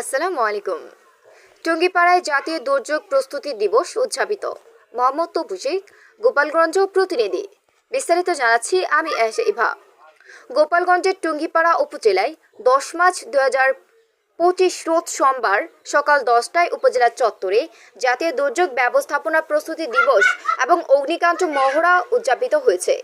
আসসালামু আলাইকুম। টঙ্গিপাড়ায় জাতীয় দুর্যোগ প্রস্তুতি দিবস উদযাপিত। মোহাম্মদ তৌফিক গোপালগঞ্জ প্রতিনিধি। বিস্তারিত জানাচ্ছি আমি ইভা। গোপালগঞ্জের টুঙ্গিপাড়া উপজেলায় দশ মার্চ দু হাজার পঁচিশ রোজ সোমবার সকাল দশটায় উপজেলা চত্বরে জাতীয় দুর্যোগ ব্যবস্থাপনা প্রস্তুতি দিবস এবং অগ্নিকাণ্ড মহড়া উদযাপিত হয়েছে।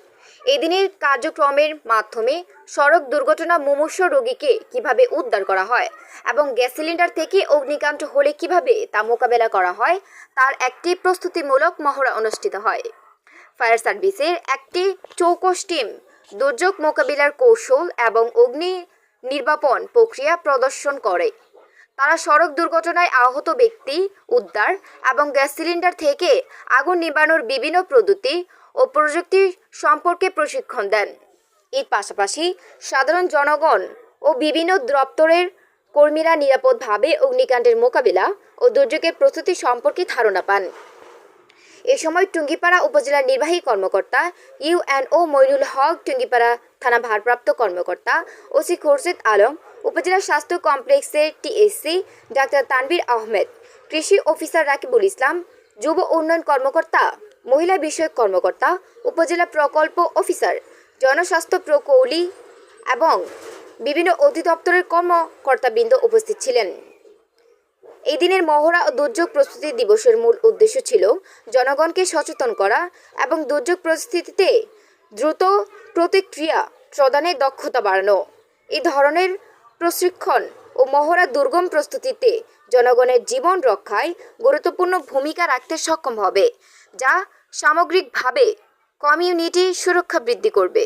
এদিনের কার্যক্রমের মাধ্যমে সড়ক দুর্ঘটনা মুমূর্ষ রোগীকে কীভাবে উদ্ধার করা হয় এবং গ্যাস সিলিন্ডার থেকে অগ্নিকাণ্ড হলে কীভাবে তা মোকাবেলা করা হয়, তার একটি প্রস্তুতিমূলক মহড়া অনুষ্ঠিত হয়। ফায়ার সার্ভিসের একটি চৌকস টিম দুর্যোগ মোকাবিলার কৌশল এবং অগ্নি নির্বাপন প্রক্রিয়া প্রদর্শন করে। তারা সড়ক দুর্ঘটনায় আহত ব্যক্তি উদ্ধার এবং গ্যাস সিলিন্ডার থেকে আগুন নিবানোর বিভিন্ন পদ্ধতি ও প্রযুক্তি সম্পর্কে প্রশিক্ষণ দেন। এর পাশাপাশি সাধারণ জনগণ ও বিভিন্ন দপ্তরের কর্মীরা নিরাপদভাবে অগ্নিকাণ্ডের মোকাবিলা ও দুর্যোগের প্রস্তুতি সম্পর্কে ধারণা পান। এ সময় টুঙ্গিপাড়া উপজেলার নির্বাহী কর্মকর্তা ইউএনও মইনুল হক, টুঙ্গিপাড়া থানা ভারপ্রাপ্ত কর্মকর্তা ওসি খোরশেদ আলম, উপজেলা স্বাস্থ্য কমপ্লেক্সের টিএসসি ডাক্তার তানভীর আহমেদ, কৃষি অফিসার রাকিবুল ইসলাম, যুব উন্নয়ন কর্মকর্তা মহিলা বিষয়ক কর্মকর্তা, উপজেলা প্রকল্প অফিসার, জনস্বাস্থ্য প্রকৌলী এবং বিভিন্ন অধিদপ্তরের কর্মকর্তাবৃন্দ উপস্থিত ছিলেন। এই দিনের মহড়া ও দুর্যোগ প্রস্তুতি দিবসের মূল উদ্দেশ্য ছিল জনগণকে সচেতন করা এবং দুর্যোগ পরিস্থিতিতে দ্রুত প্রতিক্রিয়া প্রদানের দক্ষতা বাড়ানো। এই ধরনের প্রশিক্ষণ ও মহড়া দুর্গম প্রস্তুতিতে জনগণের জীবন রক্ষায় গুরুত্বপূর্ণ ভূমিকা রাখতে সক্ষম হবে, যা সামগ্রিকভাবে কমিউনিটি সুরক্ষা বৃদ্ধি করবে।